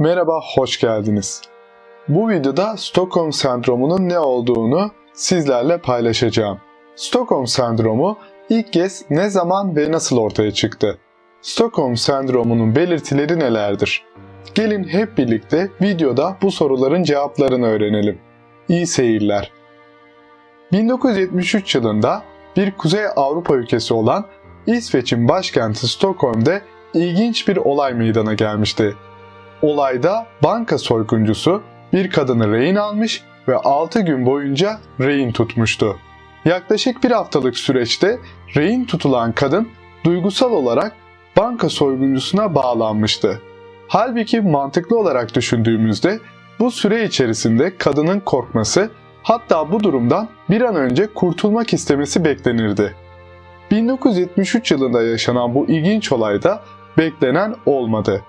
Merhaba, hoş geldiniz. Bu videoda Stockholm sendromunun ne olduğunu sizlerle paylaşacağım. Stockholm sendromu ilk kez ne zaman ve nasıl ortaya çıktı? Stockholm sendromunun belirtileri nelerdir? Gelin hep birlikte videoda bu soruların cevaplarını öğrenelim. İyi seyirler. 1973 yılında bir Kuzey Avrupa ülkesi olan İsveç'in başkenti Stockholm'de ilginç bir olay meydana gelmişti. Olayda banka soyguncusu bir kadını rehin almış ve 6 gün boyunca rehin tutmuştu. Yaklaşık bir haftalık süreçte rehin tutulan kadın duygusal olarak banka soyguncusuna bağlanmıştı. Halbuki mantıklı olarak düşündüğümüzde bu süre içerisinde kadının korkması hatta bu durumdan bir an önce kurtulmak istemesi beklenirdi. 1973 yılında yaşanan bu ilginç olayda beklenen olmadı.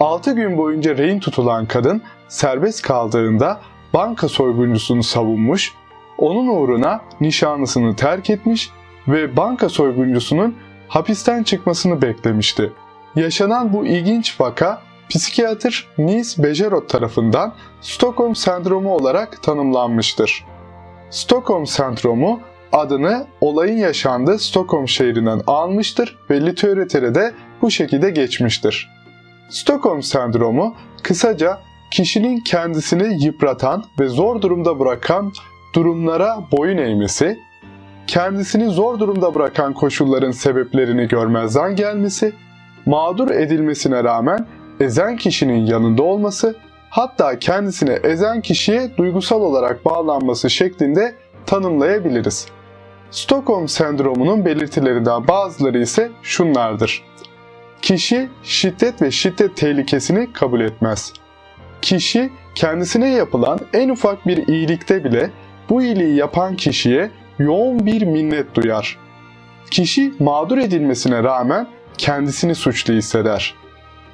6 gün boyunca rehin tutulan kadın serbest kaldığında banka soyguncusunu savunmuş, onun uğruna nişanlısını terk etmiş ve banka soyguncusunun hapisten çıkmasını beklemişti. Yaşanan bu ilginç vaka psikiyatr Nils Bejerot tarafından Stockholm sendromu olarak tanımlanmıştır. Stockholm sendromu adını olayın yaşandığı Stockholm şehrinden almıştır ve literatüre bu şekilde geçmiştir. Stockholm sendromu kısaca kişinin kendisini yıpratan ve zor durumda bırakan durumlara boyun eğmesi, kendisini zor durumda bırakan koşulların sebeplerini görmezden gelmesi, mağdur edilmesine rağmen ezen kişinin yanında olması, hatta kendisine ezen kişiye duygusal olarak bağlanması şeklinde tanımlayabiliriz. Stockholm sendromunun belirtilerinden bazıları ise şunlardır. Kişi şiddet ve şiddet tehlikesini kabul etmez. Kişi kendisine yapılan en ufak bir iyilikte bile bu iyiliği yapan kişiye yoğun bir minnet duyar. Kişi mağdur edilmesine rağmen kendisini suçlu hisseder.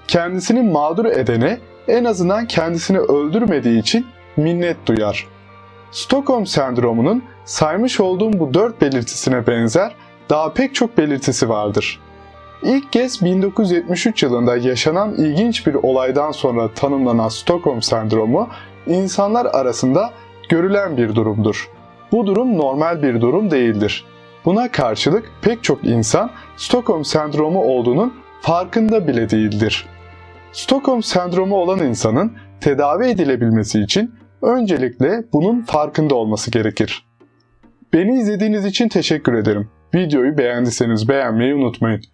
Kendisini mağdur edene en azından kendisini öldürmediği için minnet duyar. Stockholm sendromunun saymış olduğum bu dört belirtisine benzer daha pek çok belirtisi vardır. İlk kez 1973 yılında yaşanan ilginç bir olaydan sonra tanımlanan Stockholm sendromu insanlar arasında görülen bir durumdur. Bu durum normal bir durum değildir. Buna karşılık pek çok insan Stockholm sendromu olduğunun farkında bile değildir. Stockholm sendromu olan insanın tedavi edilebilmesi için öncelikle bunun farkında olması gerekir. Beni izlediğiniz için teşekkür ederim. Videoyu beğendiyseniz beğenmeyi unutmayın.